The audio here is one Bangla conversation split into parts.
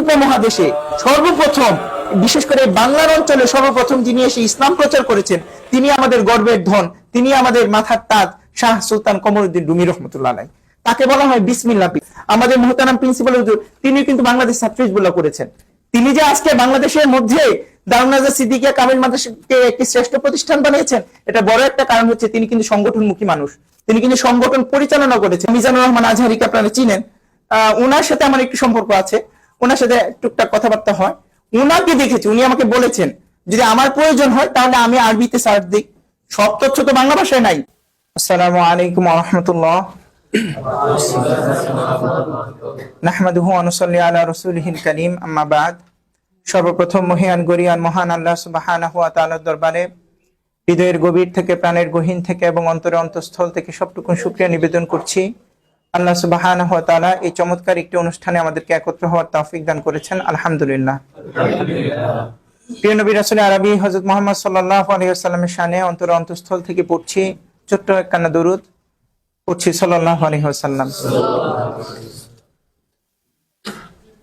উপমহাদেশে সর্বপ্রথম বিশেষ করে বাংলার অঞ্চলে সর্বপ্রথম যিনি এসে ইসলাম প্রচার করেছেন তিনি আমাদের গর্বের ধন তিনি আমাদের মাথার তাজ শাহ সুলতান কমরুদ্দিন রুমি রহমতুল্লাহ আলাই। তাকে বলা হয় বিসমিল্লা। আমাদের মোহতারাম প্রিন্সিপাল তিনি কিন্তু বাংলাদেশ ছাত্র হিজবুল্লাহ করেছেন। তিনি যে আজকে বাংলাদেশের মধ্যে দারুনাজা সিদ্দিকিয়া কামিল মাদ্রাসাকে একটি শ্রেষ্ঠ প্রতিষ্ঠান বানিয়েছেন এটা বড় একটা কারণ হচ্ছে তিনি কিন্তু সংগঠনমুখী মানুষ। তিনি কিন্তু সংগঠন পরিচালনা করেছেন। মিজানুর রহমান আজহারিকে আপনারা চিনেন। আহ, ওনার সাথে আমার একটু সম্পর্ক আছে। ওনার সাথে টুকটাক কথাবার্তা হয়। উনাকে দেখেছি, উনি আমাকে বলেছেন, যদি আমার প্রয়োজন হয়, তাহলে আমি আরবিতে সার্চ দিই। সব তথ্য তো বাংলা ভাষায় নাই। আসসালামু আলাইকুম রহমতুল্লাহ। নাহমাদুহু অনুসল্লি আলা রসুলহিল করিম, আম্মা বাদ। সর্বপ্রথম মহিয়ান, গরিয়ান, মহান আল্লাহ সুবাহানাহু তাআলার দরবারে হৃদয়ের গভীর থেকে, প্রাণের গহীন থেকে এবং অন্তরে অন্তঃস্থল থেকে সবটুকুন শুকরিয়া নিবেদন করছি। আল্লাহ সুবাহানাহু ওয়া এই চমৎকার একটি অনুষ্ঠানে আমাদেরকে একত্র হওয়ার তৌফিক দান করেছেন, আলহামদুলিল্লাহ। প্রিয় নবী আরবি হযরত মুহাম্মদ সাল্লাল্লাহু আলাইহি ওয়াসাল্লামের শানে অন্তরে অন্তঃস্থল থেকে পড়ছি, ছোট্ট একখানা দরুদ পড়ছি সাল্লাল্লাহু আলাইহি ওয়াসাল্লাম।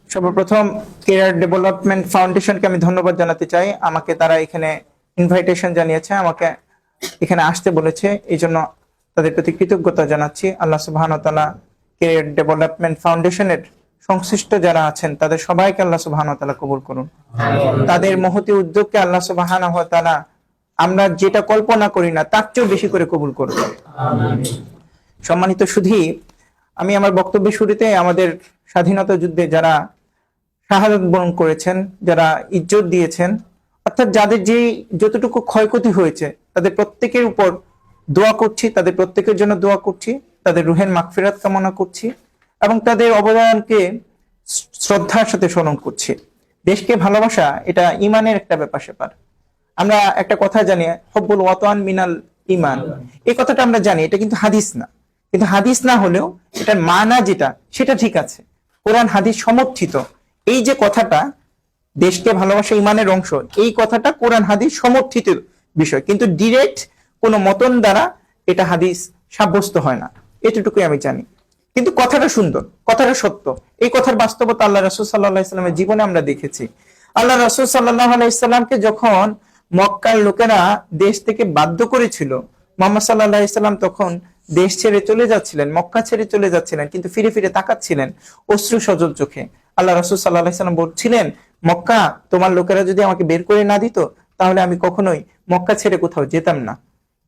সর্বপ্রথম কেয়ার ডেভেলপমেন্ট ফাউন্ডেশনকে আমি ধন্যবাদ জানাতে চাই। আমাকে তারা এখানে ইনভাইটেশন জানিয়েছে, আমাকে এখানে আসতে বলেছে। এই জন্য তাদের প্রতি কৃতজ্ঞতা জানাচ্ছি। আল্লাহ সুবহান তাআলা কেয়ার ডেভেলপমেন্ট ফাউন্ডেশনের সংশ্লিষ্ট যারা আছেন তাদের সবাইকে আল্লাহ সুবহান কবুল করুন। তাদের মহতি উদ্যোগকে আল্লাহ সুবহান তাআলা আমরা যেটা কল্পনা করি না তার চেয়েও বেশি করে কবুল করুন। সম্মানিত সুধী আমি আমার বক্তব্যের শুরুতে আমাদের স্বাধীনতা যুদ্ধে যারা শাহাদত বরণ করেছেন যারা ইজ্জত দিয়েছেন অর্থাৎ যাদের যে যতটুকু ক্ষয়ক্ষতি হয়েছে তাদের প্রত্যেকের উপর দোয়া করছি, তাদের প্রত্যেকের জন্য দোয়া করছি, তাদের রুহের মাগফিরাত কামনা করছি এবং তাদের অবদানকে শ্রদ্ধার সাথে স্মরণ করছি। দেশকে ভালোবাসা, এটা ইমানের একটা ব্যাপার স্যাপার। আমরা একটা কথা জানি, হব্বুল ওয়াতান মিনাল ইমান এই কথাটা আমরা জানি, এটা কিন্তু হাদিস না। কিন্তু হাদিস না হলেও এটার মানা যেটা, সেটা ঠিক আছে। কোরআন, হাদিস সমর্থিত। এই যে কথাটা, দেশকে ভালোবাসা ইমানের অংশ, এই কথাটা কোরআন, হাদিস সমর্থিত বিষয়। কিন্তু ডিরেক্ট কোনো মতন দ্বারা এটা হাদিস সাব্যস্ত হয় না। এতটুকুই আমি জানি। কিন্তু কথাটা সুন্দর, কথাটা সত্য। এই কথার বাস্তবতা আল্লাহ রসুল সাল্লাহ ইসলামের জীবনে আমরা দেখেছি। আল্লাহ রসুল সাল্লাহ আলাইসাল্লামকে যখন মক্কার লোকেরা দেশ থেকে বাধ্য করেছিল, মোহাম্মদ সাল্লাহ ইসলাম তখন দেশ ছেড়ে চলে যাচ্ছিলেন, মক্কা ছেড়ে চলে যাচ্ছিলেন, কিন্তু ফিরে ফিরে তাকাচ্ছিলেন অশ্রু সজল চোখে। আল্লাহ রসুল সাল্লাহ সাল্লাম বলছিলেন, মক্কা, তোমার লোকেরা যদি আমাকে বের করে না দিত, তাহলে আমি কখনোই মক্কা ছেড়ে কোথাও যেতাম না।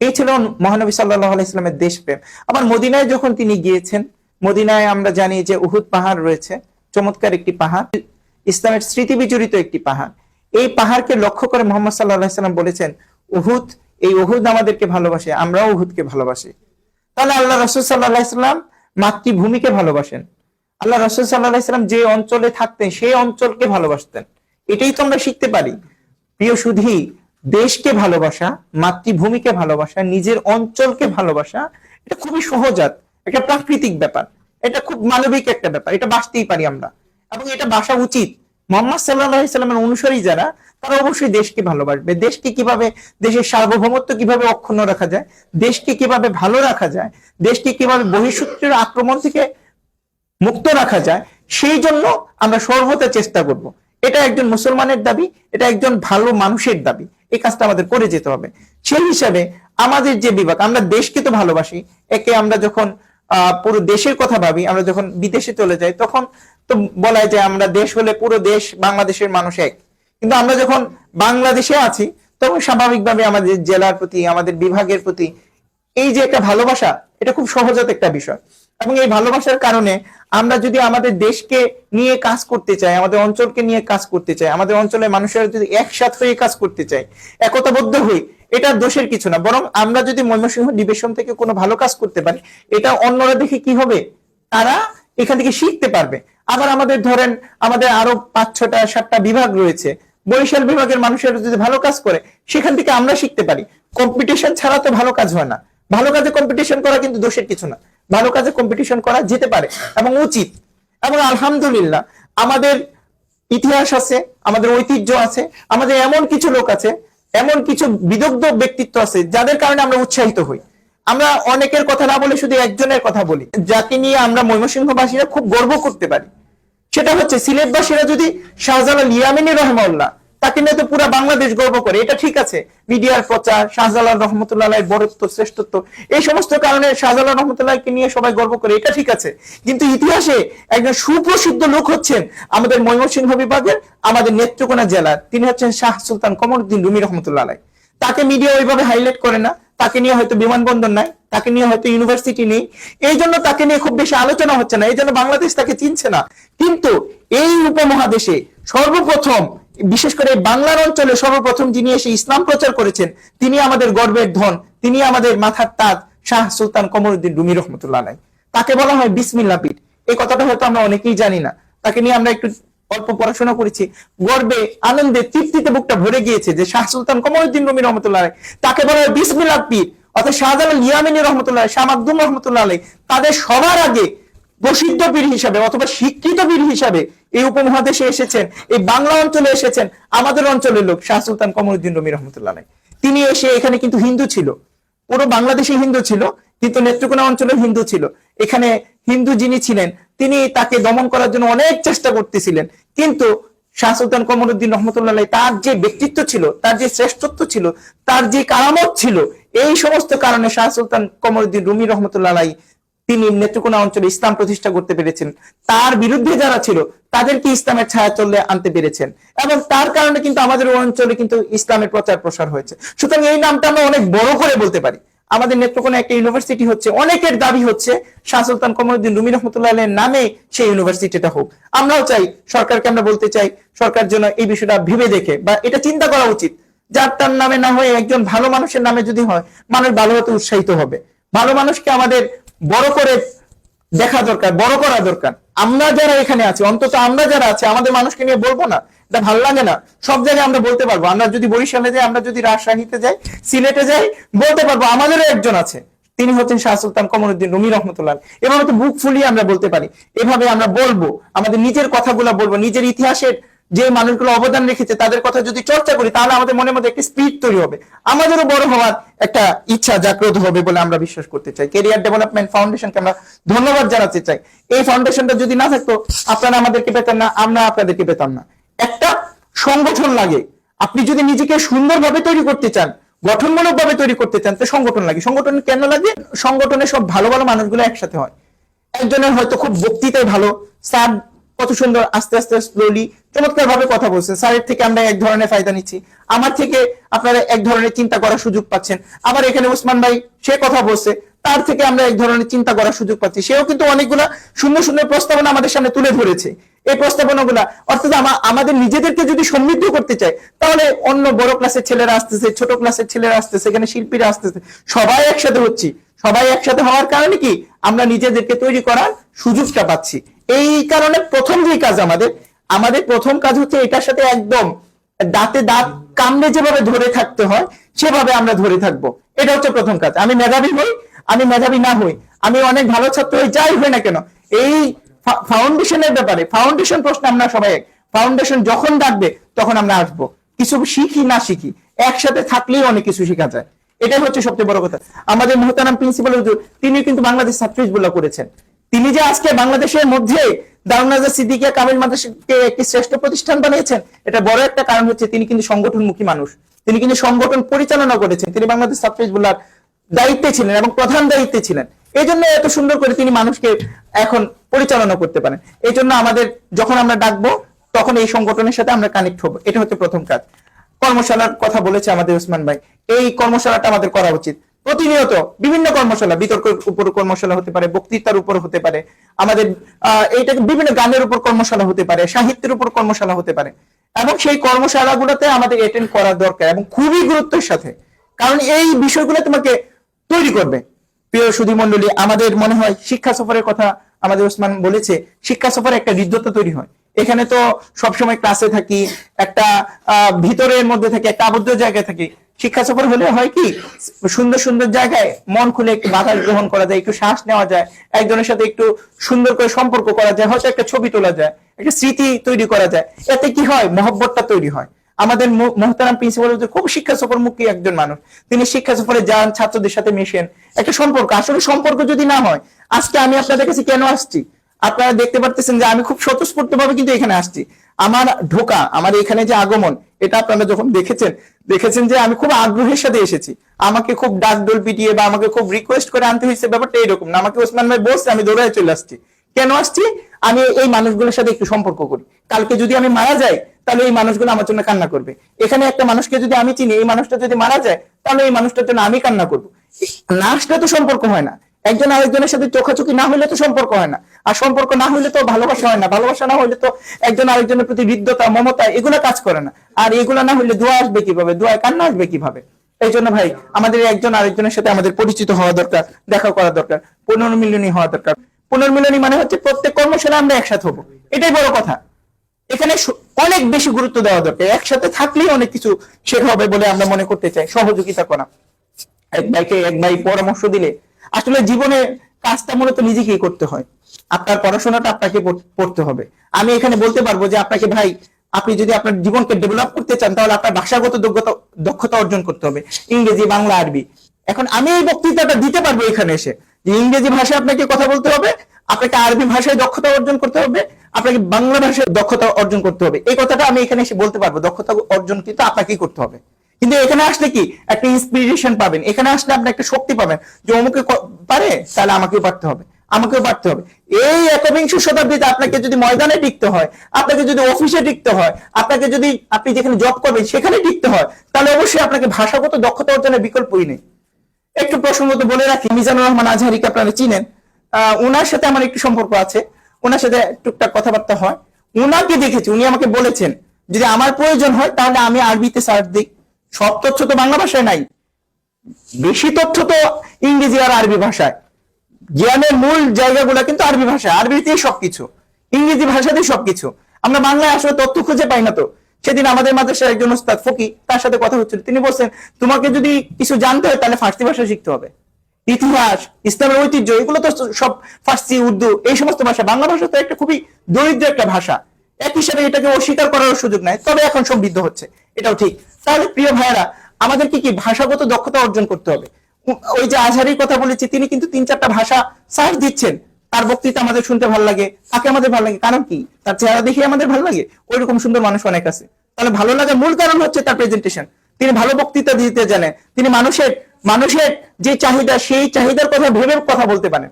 এই ছিল মহানবী সাল্লাহ আলাইস্লামের দেশপ্রেম। আবার মদিনায় যখন তিনি গিয়েছেন, মদিনায় আমরা জানি যে উহুদ পাহাড় রয়েছে, চমৎকার একটি পাহাড়। ইসলামের স্মৃতি বিজড়িত একটি পাহাড়। এই পাহাড়কে লক্ষ্য করে মোহাম্মদ সাল্লাহ সাল্লাম বলেছেন, উহুদ, এই উহুদ আমাদেরকে ভালোবাসে, আমরাও উহুদকে ভালোবাসি। তাহলে আল্লাহ রসুল সাল্লাহ ইসলাম মাতৃভূমিকে ভালোবাসেন। আল্লাহ রসুল সাল্লাহ ইসলাম যে অঞ্চলে থাকতেন, সেই অঞ্চলকে ভালোবাসতেন। এটাই তো আমরা শিখতে পারি। প্রিয় সুধী দেশকে ভালোবাসা, মাতৃভূমিকে ভালোবাসা, নিজের অঞ্চলকে ভালোবাসা, এটা খুবই সহজাত, একটা প্রাকৃতিক ব্যাপার। এটা খুব মানবিক একটা ব্যাপার, এটা বাসতেই পারি আমরা। এবং এটা বাসা উচিত। মোহাম্মদ সাল্লাহ ইসলামের অনুসারী যারা, তারা অবশ্যই দেশকে ভালোবাসবে। দেশকে কীভাবে, দেশের সার্বভৌমত্ব কীভাবে অক্ষুণ্ণ রাখা যায়, দেশকে কীভাবে ভালো রাখা যায়, দেশকে কীভাবে বহিঃশত্রুর আক্রমণ থেকে মুক্ত রাখা যায়, সেই জন্য আমরা সর্বদা চেষ্টা করব। এটা একজন মুসলমানের দাবি, এটা একজন ভালো মানুষের দাবি। এই কাজটা আমাদের করে যেতে হবে। সেই হিসাবে আমাদের যে বিভাগ, আমরা দেশকে তো ভালোবাসি, একে আমরা যখন পুরো দেশের কথা ভাবি, আমরা যখন বিদেশে চলে যাই, তখন তো বলা যায় আমরা দেশ হলে পুরো দেশ বাংলাদেশের মানুষ এক। কিন্তু আমরা যখন বাংলাদেশে আছি, তখন স্বাভাবিকভাবে আমাদের জেলার প্রতি, আমাদের বিভাগের প্রতি এই যে একটা ভালোবাসা, এটা খুব সহজাত একটা বিষয়। এবং এই ভালোবাসার কারণে আমরা যদি আমাদের দেশকে নিয়ে কাজ করতে চাই, আমাদের অঞ্চলকে নিয়ে কাজ করতে চাই, আমাদের অঞ্চলের মানুষেরা যদি একসাথ হয়ে কাজ করতে চাই একতাবদ্ধ হই এটা দোষের কিছু না। বরং আমরা যদি ময়মনসিংহ ডিভিশন থেকে কোনো ভালো কাজ করতে পারি, এটা অন্যরা দেখে কি হবে? তারা এখান থেকে শিখতে পারবে। আবার আমাদের ধরেন, আমাদের আরও পাঁচ, ছটা, সাতটা বিভাগ রয়েছে। বরিশাল বিভাগের মানুষেরা যদি ভালো কাজ করে, সেখান থেকে আমরা শিখতে পারি। কম্পিটিশন ছাড়া তো ভালো কাজ হয় না। ভালো কাজে কম্পিটিশন করা কিন্তু দোষের কিছু না। ভালো কাজে কম্পিটিশন করা যেতে পারে এবং উচিত। এবং আলহামদুলিল্লাহ, আমাদের ইতিহাস আছে, আমাদের ঐতিহ্য আছে, আমাদের এমন কিছু লোক আছে, এমন কিছু বিদগ্ধ ব্যক্তিত্ব আছে, যাদের কারণে আমরা উৎসাহিত হই। আমরা অনেকের কথা না বলে শুধু একজনের কথা বলি। যাকে নিয়ে আমরা ময়মনসিংহবাসীরা খুব গর্ব করতে পারি। সেটা হচ্ছে সিলেটবাসীরা যদি শাহজালাল ইয়ামিনী রহমাউল্লাহ তাকে নিয়ে তো পুরো বাংলাদেশ গর্ব করে। এটা ঠিক আছে। মিডিয়ার প্রচার, শাহজালাল রহমতুল্লাহ বরত্ব শ্রেষ্ঠত্ব, এই সমস্ত কারণে শাহজালাল রহমতুল্লাহকে নিয়ে সবাই গর্ব করে। এটা ঠিক আছে। কিন্তু ইতিহাসে একজন সুপ্রসিদ্ধ লোক হচ্ছেন আমাদের ময়মনসিংহ বিভাগের আমাদের নেত্রকোনা জেলার। তিনি হচ্ছেন শাহ সুলতান কমরুদ্দিন রুমি রহমতুল্লাহ। তাকে মিডিয়া ওইভাবে হাইলাইট করে না। তাকে নিয়ে হয়তো বিমানবন্দর নাই। তাকে নিয়ে হয়তো ইউনিভার্সিটি নেই। এই জন্য তাকে নিয়ে খুব বেশি আলোচনা হচ্ছে না। এই জন্য বাংলাদেশ তাকে চিনছে না। কিন্তু এই উপমহাদেশে সর্বপ্রথম বিশেষ করে বাংলার অঞ্চলে সর্বপ্রথম যিনি এসে ইসলাম প্রচার করেছেন, তিনি আমাদের গর্বের ধন, তিনি আমাদের মাথার তাজ শাহ সুলতান কমরুদ্দিন রুমি রহমতুল্লাহ। তাকে বলা হয় বিসমিল্লা পীঠ এই কথাটা হয়তো আমরা অনেকেই জানি না তাকে নিয়ে আমরা একটু অল্প পড়াশোনা করেছি গর্বে, আনন্দে, তৃপ্তিতে বুকটা ভরে গিয়েছে যে শাহ সুলতান কমরুদ্দিন রুমি রহমতুল্লাহ আলাই। তাকে বলা হয় বিসমিল্লা পীর অর্থাৎ শাহজালাল ইয়ামিনী রহমতুল্লাহ শাহ মাকদুম রহমতুল্লাহ তাদের সবার আগে প্রসিদ্ধ পীর হিসাবে অথবা শিক্ষিত পীর হিসাবে এই উপমহাদেশে এসেছেন, এই বাংলা অঞ্চলে এসেছেন আমাদের অঞ্চলের লোক, শাহ সুলতান কমরুদ্দিন রুমি রহমতুল্লাহ তিনি এসে এখানে কিন্তু হিন্দু ছিল। পুরো বাংলাদেশে হিন্দু ছিল, কিন্তু নেত্রকোনা অঞ্চলে হিন্দু ছিল। এখানে হিন্দু যিনি ছিলেন, তিনি তাকে দমন করার জন্য অনেক চেষ্টা করতেছিলেন। কিন্তু শাহ সুলতান কমরুদ্দিন রহমতুল্লাহ তার যে ব্যক্তিত্ব ছিল, তার যে শ্রেষ্ঠত্ব ছিল, তার যে কারামত ছিল, এই সমস্ত কারণে শাহ সুলতান কমরুদ্দিন রুমি রহমতুল্লাহ তিনি নেত্রকোনা অঞ্চলে ইসলাম প্রতিষ্ঠা করতে পেরেছেন। তার বিরুদ্ধে যারা ছিল, তাদেরকে ইসলামের ছায়া চললে আনতে পেরেছেন। এবং তার কারণে কিন্তু আমাদের অঞ্চলে কিন্তু ইসলামের প্রচার প্রসার হয়েছে। সুতরাং এই নামটা আমরা অনেক বড় করে বলতে পারি। আমাদের নেত্রকোনা একটা ইউনিভার্সিটি হচ্ছে, অনেকের দাবি হচ্ছে, শাহ সুলতান কমরুদ্দিন রুমি রহমতুল্লাহ নামে সেই ইউনিভার্সিটিটা হোক। আমরাও চাই সরকারকে আমরা বলতে চাই, সরকার যেন এই বিষয়টা ভেবে দেখে বা এটা চিন্তা করা উচিত। যার তার নামে না হয়ে একজন ভালো মানুষের নামে যদি হয়, মানুষ ভালো হতে উৎসাহিত হবে। ভালো মানুষকে আমাদের বড় করে দেখা দরকার, বড় করা দরকার। আমরা যারা এখানে আছি, অন্তত আমরা যারা আছি, আমাদের মানুষকে নিয়ে বলব না। এটা ভালো লাগে না। সব জায়গায় আমরা বলতে পারব। আমরা যদি বরিশালে যাই, আমরা যদি রাজশাহীতে যাই, সিলেটে যাই, বলতে পারব, আমাদেরও একজন আছে। তিনি হচ্ছেন শাহ সুলতান কমরুদ্দিন রুমি রহমতুল্লাহ। এভাবে তো বুক ফুলিয়ে আমরা বলতে পারি। এভাবে আমরা বলব, আমাদের নিজের কথাগুলো বলব, নিজের ইতিহাসের যে মানুষগুলো অবদান রেখেছে, তাদের কথা যদি চর্চা করি, তাহলে আমাদের মনের মধ্যে একটা স্পিড তৈরি হবে। আমাদেরও বড় হওয়ার একটা ইচ্ছা জাগ্রত হবে বলে আমরা বিশ্বাস করতে চাই। কেরিয়ার ডেভেলপমেন্ট ফাউন্ডেশনকে আমরা ধন্যবাদ জানাতে চাই। এই ফাউন্ডেশনটা যদি না থাকতো, আপনারা আমাদেরকে পেতেন না, আমরা আপনাদেরকে পেতাম না। একটা সংগঠন লাগে। আপনি যদি নিজেকে সুন্দরভাবে তৈরি করতে চান গঠনমূলক ভাবে তৈরি করতে চান, তো সংগঠন লাগে। সংগঠন কেন লাগে? সংগঠনে সব ভালো ভালো মানুষগুলো একসাথে হয়। একজনের হয়তো খুব বক্তৃতায় ভালো, স্যার কত সুন্দর আস্তে আস্তে স্লোলি চমৎকার ভাবে কথা বলছে। স্যারের থেকে আমরা এক ধরনের ফায়দা নিচ্ছি। আমার থেকে আপনারা এক ধরনের চিন্তা করার সুযোগ পাচ্ছেন। আবার এখানে ওসমান ভাই, সে কথা বলছে। তার থেকে আমরা এক ধরনের চিন্তা করার সুযোগ পাচ্ছি। সেও কিন্তু অনেকগুলা সুন্দর সুন্দর প্রস্তাবনা আমাদের সামনে তুলে ধরেছে। এই প্রস্তাবনাগুলা, অর্থাৎ আমাদের নিজেদেরকে যদি সমৃদ্ধ করতে চাই তাহলে অন্য বড় ক্লাসের ছেলেরা আসতেছে, ছোট ক্লাসের ছেলেরা আসতেছে, এখানে শিল্পীরা আসতেছে। সবাই একসাথে হচ্ছি। সবাই একসাথে হওয়ার কারণে কি? আমরা নিজেদেরকে তৈরি করার সুযোগটা পাচ্ছি। এই কারণে প্রথম যে কাজ আমাদের আমাদের প্রথম কাজ হচ্ছে এটার সাথে একদম দাঁতে দাঁত কামড়ে যেভাবে ধরে থাকতে হয়, সেভাবে আমরা ধরে থাকব। এটা হচ্ছে প্রথম কাজ। আমি মেধাবী হই, আমি মেধাবী না হই, আমি অনেক ভালো ছাত্র হই, যাই হই না কেন, এই ফাউন্ডেশনের ব্যাপারে ফাউন্ডেশন প্রশ্ন আমরা সবাই। ফাউন্ডেশন যখন ডাকবে, তখন আমরা আসব। কিছু শিখি, না শিখি, একসাথে থাকলেই অনেক কিছু শেখা যায়। এটাই হচ্ছে সবচেয়ে বড় কথা। আমাদের মোহতারাম প্রিন্সিপাল তিনি কিন্তু বাংলাদেশ ছাত্র করেছেন। তিনি যে আজকে বাংলাদেশের মধ্যে দারুনাজা সিদ্দিকিয়া কামিল মাদ্রাসাকে একটি শ্রেষ্ঠ প্রতিষ্ঠান বানিয়েছেন, এটা বড় একটা কারণ হচ্ছে তিনি কিন্তু সংগঠনমুখী মানুষ। তিনি কিন্তু সংগঠন পরিচালনা করেছেন। তিনি বাংলাদেশ ছাত্র হিজবুল্লাহর দায়িত্বে ছিলেন এবং প্রধান দায়িত্বে ছিলেন। এই জন্য এত সুন্দর করে তিনি মানুষকে এখন পরিচালনা করতে পারেন। এই জন্য আমাদের যখন আমরা ডাকবো, তখন এই সংগঠনের সাথে আমরা কানেক্ট হব। এটা হচ্ছে প্রথম কাজ। কর্মশালার কথা বলেছে আমাদের ওসমান ভাই। এই কর্মশালাটা আমাদের করা উচিত। প্রতিনিয়ত বিভিন্ন কর্মশালা বিতর্কের উপর কর্মশালা হতে পারে বক্তৃতার উপর হতে পারে আমাদের আহ, এইটাকে বিভিন্ন গানের উপর কর্মশালা হতে পারে সাহিত্যের উপর কর্মশালা হতে পারে। এবং সেই কর্মশালাগুলোতে আমাদের অ্যাটেন্ড করা দরকার এবং খুবই গুরুত্বের সাথে। কারণ এই বিষয়গুলো তোমাকে তৈরি করবে। প্রিয় সুধী মন্ডলী আমাদের মনে হয় শিক্ষা সফরের কথা আমাদের ওসমান বলেছে শিক্ষা সফরে একটা হৃদ্যতা তৈরি হয়। এখানে তো সবসময় ক্লাসে থাকি, একটা ভিতরের মধ্যে থাকি, একটা আবদ্ধ জায়গায় থাকি। শিক্ষা সফর হলে হয় কি, সুন্দর সুন্দর জায়গায় মন খুলে একটু বাতাস গ্রহণ করা যায়, একটু শ্বাস নেওয়া যায়, একজনের সাথে একটু সুন্দর করে সম্পর্ক করা যায়, হয়তো একটা ছবি তোলা যায়, একটা স্মৃতি তৈরি করা যায়। এতে কি হয়, মহব্বতটা তৈরি হয়। আমাদের মোহতারাম প্রিন্সিপাল খুব শিক্ষা সফরমুখী একজন মানুষ। তিনি শিক্ষা সফরে যান, ছাত্রদের সাথে মেশেন, একটা সম্পর্ক। আসলে সম্পর্ক যদি না হয়, আজকে আমি আপনাদের কাছে কেন আসছি? আপনারা দেখতে পারতেছেন যে আমি খুব স্বতঃস্ফূর্ত ভাবে কিন্তু এখানে আসছি। আমার ঢোকা, আমার এখানে যে আগমন, এটা আপনারা যখন দেখেছেন দেখেছেন যে আমি খুব আগ্রহের সাথে এসেছি। আমাকে খুব ডাক ডোল পিটিয়ে বা আমাকে খুব রিকোয়েস্ট করে আনতে হয়েছে, ব্যাপারটা এরকম না। আমাকে ওসমান ভাই বলছে, আমি দৌড়ায় চলে আসছি। কেন আসছি? আমি এই মানুষগুলোর সাথে একটু সম্পর্ক করি। কালকে যদি আমি মারা যাই, তাহলে এই মানুষগুলো আমার জন্য কান্না করবে। এখানে একটা মানুষকে যদি আমি চিনি, এই মানুষটা যদি মারা যায়, তাহলে এই মানুষটার জন্য আমি কান্না করব। না আসলে তো সম্পর্ক হয় না। একজন আরেকজনের সাথে চোখাচোখি না হলে তো সম্পর্ক হয় না। আর সম্পর্ক না হলে তো ভালোবাসা হয় না। ভালোবাসা না হলে তো একজন আরেকজনের প্রতি হৃদ্যতা মমতা, এগুলো কাজ করে না। আর এগুলো না হলে দোয়া আসবে কীভাবে? দোয়ায় কান্না আসবে কীভাবে? এই জন্য ভাই, আমাদের একজন আরেকজনের সাথে আমাদের পরিচিত হওয়া দরকার, দেখা করা দরকার, পুনর্মিলনী হওয়া দরকার। পুনর্মিলনী মানে হচ্ছে প্রত্যেক কর্মশালা আমরা একসাথে হব। এটাই বড় কথা। এখানে অনেক বেশি গুরুত্ব দেওয়া দরকার। একসাথে থাকলেই অনেক কিছু শেখা হবে বলে আমরা মনে করতে চাই। সহযোগিতা করা। এক ভাইকে এক ভাই পরামর্শ দিলে আসলে জীবনে কাজটা মূলত নিজেকেই করতে হয়। আপনার পড়াশোনাটা আপনাকে পড়- পড়তে হবে। আমি এখানে বলতে পারব যে আপনাকে ভাই, আপনি যদি আপনার জীবনকে ডেভেলপ করতে চান, তাহলে আপনার ভাষাগত দক্ষতা দক্ষতা অর্জন করতে হবে। ইংরেজি, বাংলা, আরবি। এখন আমি এই বক্তৃতাটা দিতে পারব এখানে এসে। যে ইংরেজি ভাষায় আপনাকে কথা বলতে হবে, আপনাকে আরবি ভাষায় দক্ষতা অর্জন করতে হবে, আপনাকে বাংলা ভাষায় দক্ষতা অর্জন করতে হবে। এই কথাটা আমি এখানে এসে বলতে পারব, দক্ষতা অর্জন কিন্তু আপনাকেই করতে হবে। কিন্তু এখানে আসলে কি? একটা ইন্সপিরেশন পাবেন। এখানে আসলে আপনি একটা শক্তি পাবেন যে অমুকে পারে তাহলে আমাকেও পারতে হবে। আমাকেও পারতে হবে। এই একবিংশ শতাব্দীতে আপনাকে যদি ময়দানে টিকতে হয় আপনাকে যদি অফিসে টিকতে হয় আপনাকে যদি আপনি যেখানে জব করবেন সেখানে টিকতে হয় তাহলে অবশ্যই আপনাকে ভাষাগত দক্ষতা অর্জনের বিকল্পই নেই। একটু প্রসঙ্গত বলে রাখি মিজানুর রহমান আজহারিকে আপনারা চিনেন। আহ, ওনার সাথে আমার একটু সম্পর্ক আছে। ওনার সাথে টুকটাক কথাবার্তা হয়। ওনাকে দেখেছি উনি আমাকে বলেছেন যদি আমার প্রয়োজন হয় তাহলে আমি আরবিতে সার্চ দিই সব তথ্য তো বাংলা ভাষায় নাই। বেশি তথ্য তো ইংরেজি আর আরবি ভাষায়। জ্ঞানের মূল জায়গাগুলো কিন্তু আরবি ভাষা আরবিতেই সবকিছু। ইংরেজি ভাষাতেই সবকিছু। আমরা বাংলায় আসলে তথ্য খুঁজে পাই না তো। সেদিন আমাদের মাদ্রাসার একজন ওস্তাদ ফকি, তার সাথে কথা হচ্ছিল। তিনি বলছেন, তোমাকে যদি কিছু জানতে হয় তাহলে ফার্সি ভাষা শিখতে হবে। ইতিহাস, ইসলামের ঐতিহ্য, এগুলো তো সব ফার্সি, উর্দু, এই সমস্ত ভাষা। বাংলা ভাষা তো একটা খুবই দরিদ্র একটা ভাষা। এক হিসাবে এটাকে অস্বীকার করার সুযোগ নাই। তবে এখন সমৃদ্ধ হচ্ছে। এটাও ঠিক। তাহলে প্রিয় ভাইয়েরা, আমাদেরকে কি কি ভাষাগত দক্ষতা অর্জন করতে হবে? ওই যে আজহারির কথা বলেছি, তিনি কিন্তু তিন চারটা ভাষা সার্চ দিচ্ছেন। তার বক্তৃতা আমাদের শুনতে ভালো লাগে, তাকে আমাদের ভালো লাগে। কারণ কি? তার চেহারা দেখে আমাদের ভালো লাগে। ওই রকম সুন্দর মানুষ অনেক আছে। তাহলে ভালো লাগার মূল কারণ হচ্ছে তার প্রেজেন্টেশন তিনি ভালো বক্তৃতা দিতে জানেন। তিনি মানুষের মানুষের যে চাহিদা, সেই চাহিদার কথা ভেবে কথা বলতে পারেন।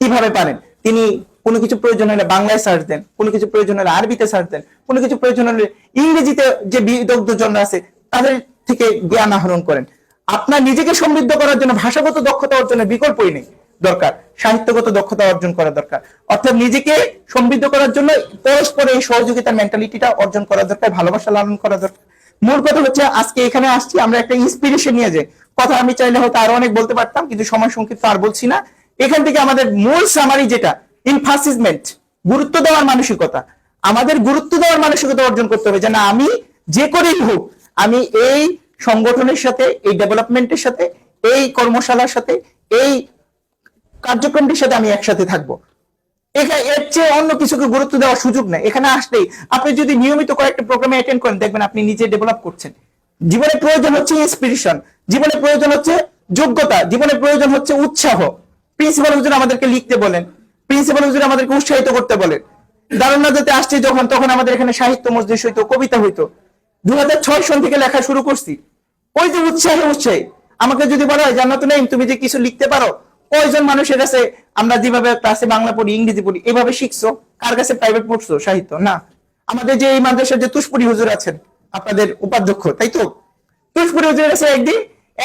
কীভাবে পারেন? তিনি কোনো কিছু প্রয়োজন হলে বাংলায় সার্চ দেন, কোনো কিছু প্রয়োজন হলে আরবিতে সার্চ দেন, কোনো কিছু প্রয়োজন হলে ইংরেজিতে যে বিদগ্ধজন আছে, তাদের থেকে জ্ঞান আহরণ করেন। আপনার নিজেকে সমৃদ্ধ করার জন্য ভাষাগত দক্ষতা অর্জনের বিকল্পই নেই, দরকার। সাহিত্যগত দক্ষতা অর্জন করা দরকার। অর্থাৎ নিজেকে সমৃদ্ধ করার জন্য পরস্পরের এই সহযোগিতার মেন্টালিটিটা অর্জন করা দরকার, ভালোবাসা লালন করা দরকার। মূল কথা হচ্ছে, আজকে এখানে আসছি, আমরা একটা ইন্সপিরেশন নিয়ে যাই কথা আমি চাইলে হয়তো আরও অনেক বলতে পারতাম, কিন্তু সময় সংক্ষিপ্ত আর বলছি না। এখান থেকে আমাদের মূল সামারি যেটা ইনফাসিসমেন্ট গুরুত্ব দেওয়ার মানসিকতা। আমাদের গুরুত্ব দেওয়ার মানসিকতা অর্জন করতে হবে যে না, আমি যে করেই হোক, আমি এই সংগঠনের সাথে, এই ডেভেলপমেন্টের সাথে, এই কর্মশালার সাথে, এই কার্যক্রমটির সাথে আমি একসাথে থাকব। এখানে এর চেয়ে অন্য কিছুকে গুরুত্ব দেওয়ার সুযোগ নেই। এখানে আসলেই আপনি যদি নিয়মিত কয়েকটা প্রোগ্রামে অ্যাটেন্ড করেন, দেখবেন আপনি নিজে ডেভেলপ করছেন। জীবনে প্রয়োজন হচ্ছে ইন্সপিরেশন জীবনে প্রয়োজন হচ্ছে যোগ্যতা, জীবনে প্রয়োজন হচ্ছে উৎসাহ। প্রিন্সিপাল হুজুর আমাদেরকে লিখতে বলেন প্রিন্সিপাল হুজুর আমাদেরকে উৎসাহিত করতে বলেন দারুণ নাজাতে আসছে যখন, তখন আমাদের এখানে সাহিত্য মজলিস হইতো, কবিতা হইতো। দু হাজার ছয় সন থেকে লেখা শুরু করছি। ওই যে উৎসাহে উৎসাহে। আমাকে যদি বলা হয় জান্নাত নেই তুমি যে কিছু লিখতে পারো, কয়জন মানুষের কাছে আমরা যেভাবে ক্লাসে বাংলা পড়ি, ইংরেজি পড়ি, এভাবে শিখছো? কার কাছে প্রাইভেট পড়ছো সাহিত্য? না। আমাদের যে এই মাদ্রাসার যে তুষপুরি হুজুর আছেন, আপনাদের উপাধ্যক্ষ, তাই তো? তুষপুরি হুজুরের কাছে একদিন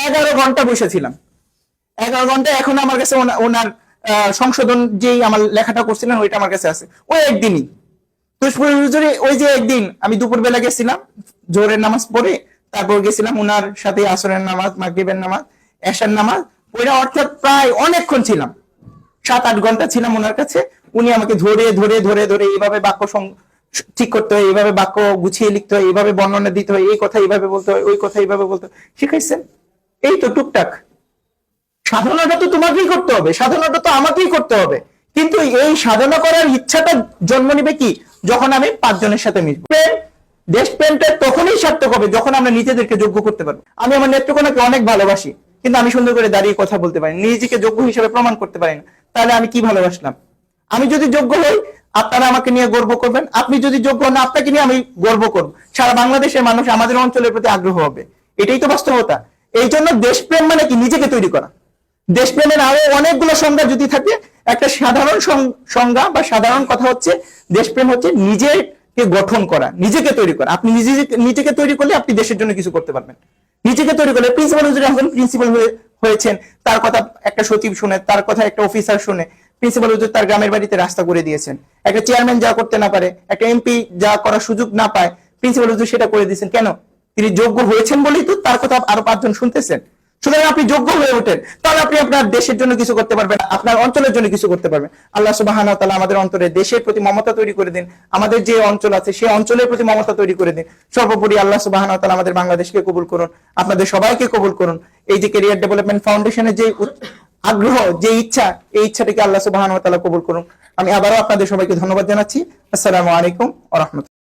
এগারো ঘণ্টা বসেছিলাম। এগারো ঘণ্টা এখন আমার কাছে ওনা- ওনার সংশোধন যেই আমার লেখাটা করছিলেন, ওইটা আমার কাছে আছে। ওই একদিনই। ওই যে একদিন আমি দুপুর বেলা গেছিলাম জোরের নামাজ পড়ে, তারপর গেছিলাম ওনার সাথে আসরের নামাজ, মাগরিবের নামাজ, এশার নামাজ। ওইটা অর্থাৎ প্রায় অনেকক্ষণ ছিলাম। সাত, আট ঘণ্টা ছিলাম ওনার কাছে। উনি আমাকে ধরে ধরে ধরে ধরে এইভাবে বাক্য ঠিক করতে হয়, এইভাবে বাক্য গুছিয়ে লিখতে হয়, এইভাবে বর্ণনা দিতে হয়, এই কথা এইভাবে বলতে হয়, ওই কথা এইভাবে বলতে হয়। শিখাইছেন? এই তো টুকটাক। সাধনাটা তো তোমাকেই করতে হবে, সাধনাটা তো আমাকেই করতে হবে। কিন্তু এই সাধনা করার ইচ্ছাটা জন্ম নিবে কি? যখন আমি পাঁচজনের সাথে মিশবো। প্রেম দেশ প্রেমটা তখনই সার্থক হবে যখন আমরা নিজেদেরকে যোগ্য করতে পারব। আমি আমার নেত্রকোনাকে অনেক ভালোবাসি, কিন্তু আমি সুন্দর করে দাঁড়িয়ে কথা বলতে পারি নিজেকে যোগ্য হিসেবে প্রমাণ করতে পারি না। তাহলে আমি কি ভালোবাসলাম? আমি যদি যোগ্য হই, আপনারা আমাকে নিয়ে গর্ব করবেন। আপনি যদি যোগ্য হন, আপনাকে নিয়ে আমি গর্ব করব। সারা বাংলাদেশের মানুষ আমাদের অঞ্চলের প্রতি আগ্রহ হবে। এটাই তো বাস্তবতা। এই জন্য দেশপ্রেম মানে কি? নিজেকে তৈরি করা। দেশপ্রেমের আরও অনেকগুলো সংজ্ঞা যদি থাকে, একটা সাধারণ সংজ্ঞা বা সাধারণ কথা হচ্ছে, দেশপ্রেম হচ্ছে নিজেকে গঠন করা, নিজেকে তৈরি করা। আপনি নিজে নিজেকে তৈরি করলে আপনি দেশের জন্য কিছু করতে পারবেন। নিজেকে তৈরি করলে প্রিন্সিপাল হুজুর প্রিন্সিপাল হয়েছেন, তার কথা একটা সচিব শুনে, তার কথা একটা অফিসার শুনে প্রিন্সিপাল হুজুর তার গ্রামের বাড়িতে রাস্তা করে দিয়েছেন। একটা চেয়ারম্যান যা করতে না পারে, একটা এমপি যা করার সুযোগ না পায় প্রিন্সিপাল হুজুর সেটা করে দিয়েছেন। কেন? তিনি যোগ্য হয়েছেন বলেই তো তার কথা আরও পাঁচজন শুনতেছেন। সুতরাং আপনি যোগ্য হয়ে ওঠেন, তাহলে আপনি আপনার দেশের জন্য কিছু করতে পারবেন, আপনার অঞ্চলের জন্য কিছু করতে পারবেন। আল্লাহ সুবাহ আমাদের অন্তরে দেশের প্রতি মমতা তৈরি করে দিন, আমাদের যে অঞ্চল আছে সেই অঞ্চলের প্রতি মমতা তৈরি করে দিন। সর্বোপরি আল্লাহ সুবাহ আমাদের বাংলাদেশকে কবুল করুন, আপনাদের সবাইকে কবুল করুন। এই যে কেরিয়ার ডেভেলপমেন্ট ফাউন্ডেশনের যে আগ্রহ, যে ইচ্ছা, এই ইচ্ছাটিকে আল্লাহ সুবাহ কবুল করুন। আমি আবারও আপনাদের সবাইকে ধন্যবাদ জানাচ্ছি। আসসালামু আলাইকুম আ রহমতুল্লাহ।